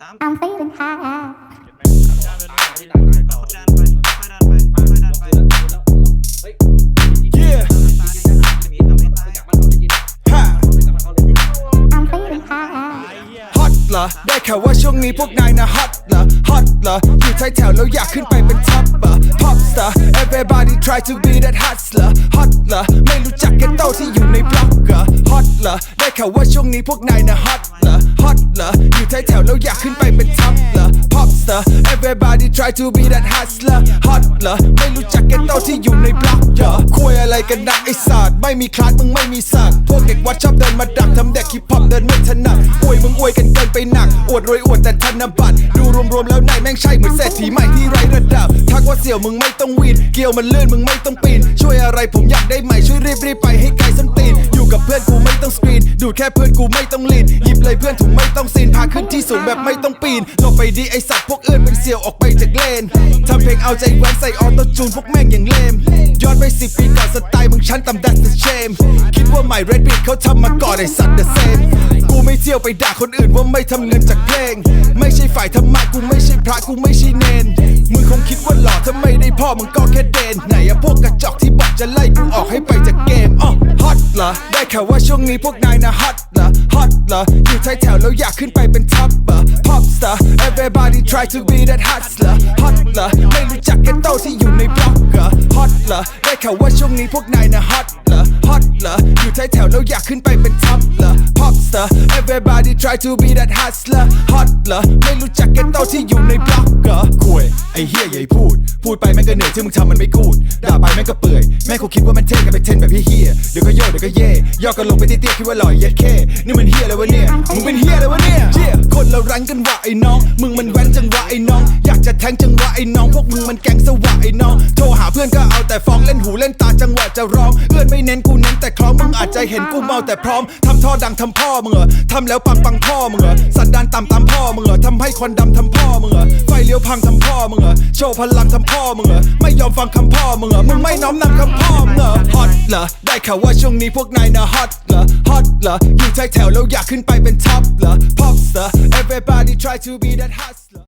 สาม I'm feeling high. ด้านไปด้านไปด้านไปด้านไปด้านไป Yeah ตาเนี่ยจะมีทำให้ตาย ha I'm feeling high. ฮอตเหรอ ได้ข่าวว่าช่วงนี้พวกนายนะฮอตเหรอ ฮอตเหรอ อยู่ท้ายแถวแล้วอยากขึ้นไปเป็นท็อปเหรอ pop star everybody try to be that hustler ฮอตเหรอ ไม่รู้จักแกโตที่อยู่ในบล็อกเหรอ ฮอตเหรอ ได้ข่าวว่าช่วงนี้พวกนายนะฮอตเหรอ try to be that hustler ฮอตเหรอไม่รู้จักแกโตที่อยู่ในบล็อกเหรอคุยอะไรกันนักไอ้ศาสตร์ไม่มีคลาสมึงไม่มีสักพวกเด็กวัดชอบเดินมาดักทำเด็กฮิปฮอปเดินไม่ถนัดอวยมึงอวยกันเกินไปหนัก อวดรวยอวดแต่ธนบัตรดูรวมๆแล้วนายแม่งใช่เหมือนเศรษฐีใหม่ที่ไร้ระดับทักว่าเสี่ยวมึงไม่ต้องวีนเกี่ยวมันลื่นมึงไม่ต้องปีนช่วยอะไรผมอยากได้ใหม่ช่วยรีบรีบๆไปให้ไกลส้น อยู่กับเพื่อนกูไม่ต้องสกรีน ดูดแค่เพื่อนกูไม่ต้องลีนหยิบเลยเพื่อนถุงไม่ต้องซีน พาขึ้นที่สูงแบบไม่ต้องปีนหลบไปดีไอสัตว์พวกเอื้อนเป็นเสี่ยวออกไปจากเลนทำเพลงเอาใจแว้นใส่ออโต้จูนพวกแม่งอย่างเลม ไปสิปีก่อนสไตล์มึงชั้นต่ำ that's the shame คิดว่าใหม่ Red Beat เขาทำมาก่อนไอสัตว์ the same กูไม่เที่ยวไปด่าคนอื่นว่าไม่ทำเงินจากเพลง ไม่ใช่ฝ่ายธรรมะกูไม่ใช่พระกูไม่ใช่เนนมึงคงคิดว่าหล่อถ้าไม่ได้พ่อมึงก็แค่เดนไหนอะพวกกระจอกที่บอกจะไล่กูออกให้ไปจากเกมอ๋อฮอตเหรอได้ข่าวว่าช่วงนี้พวกนายนะฮอตเหรอฮอตเหรออยู่ท้ายแถวแล้วอยากขึ้นไปเป็นท็อปเหรอ pop star everybody try to be that hustler ฮอตเหรอไม่รู้จักแกโตที่อยู่ในบล็ อกเหรอฮอตเหรอ ได้ข่าวว่าช่วงนี้พวกนายนะฮอตเหรอ ฮอตเหรอ อยู่ท้ายแถวแล้วอยากขึ้นไปเป็นท็อปเหรอ pop star everybody try to be that hustler ฮอตเหรอ ไม่รู้จักแกโตที่อยู่ในบล็อกเหรอคุยไอ้เฮียใหญ่พูด พูดไปแม่งก็เหนื่อยที่มึงทำมันไม่กูด ด่าไปแม่งก็เปื่อย แม่งคงคิดว่ามันเท่กันไปเทนแบบเฮียเดี๋ยวก็โยกเดี๋ยวก็เย่ย่อกันลงไปเตี้ยๆคิดว่าหล่อยเย็ดแค่นี่มันเฮียอะไรวะเนี่ย มึงเป็นเฮียอะไรวะเนี่ย เหี้ยคนเรารังกันว่ะไอ้น้อง มึงมันแว้นจังวะไอ้น้อง อยากจะแทงจังวะไอ้น้อง พวกมึงมันแก๊งสวะไอ้น้อง โทรหาเพื่อนก็เอาแต่ฟ้องเล่นหูเล่นตาจังหวะจะร้อง เอื้อนไม่เน้นกูเน้นแต่คล้อง มึงอาจจะเห็นกูเมาแต่พร้อมทำท่อดังทำพ่อมึงเหรอทำแล้วปังปังพ่อมึงเหรอ สันดานต่ำตามพ่อมึงเหรอทำให้ควันดำทำพ่อมึงเหรอ ไฟเลี้ยวพังทำพ่อมึงเหรอ โชว์พลังทำพ่อมึงเหรอ ไม่ยอมฟังคำพ่อมึงเหรอ มึงไม่น้อมนำคำพ่อมึงเหรอ ฮอตเหรอ ได้ข่าวว่าช่วงนี้พวกนายนะฮอตเหรอ ฮอตเหรอ อยู่ท้ายแถวแล้วอยากขึ้นไปเป็นท็อปเหรอ pop star everybody try to be that hustler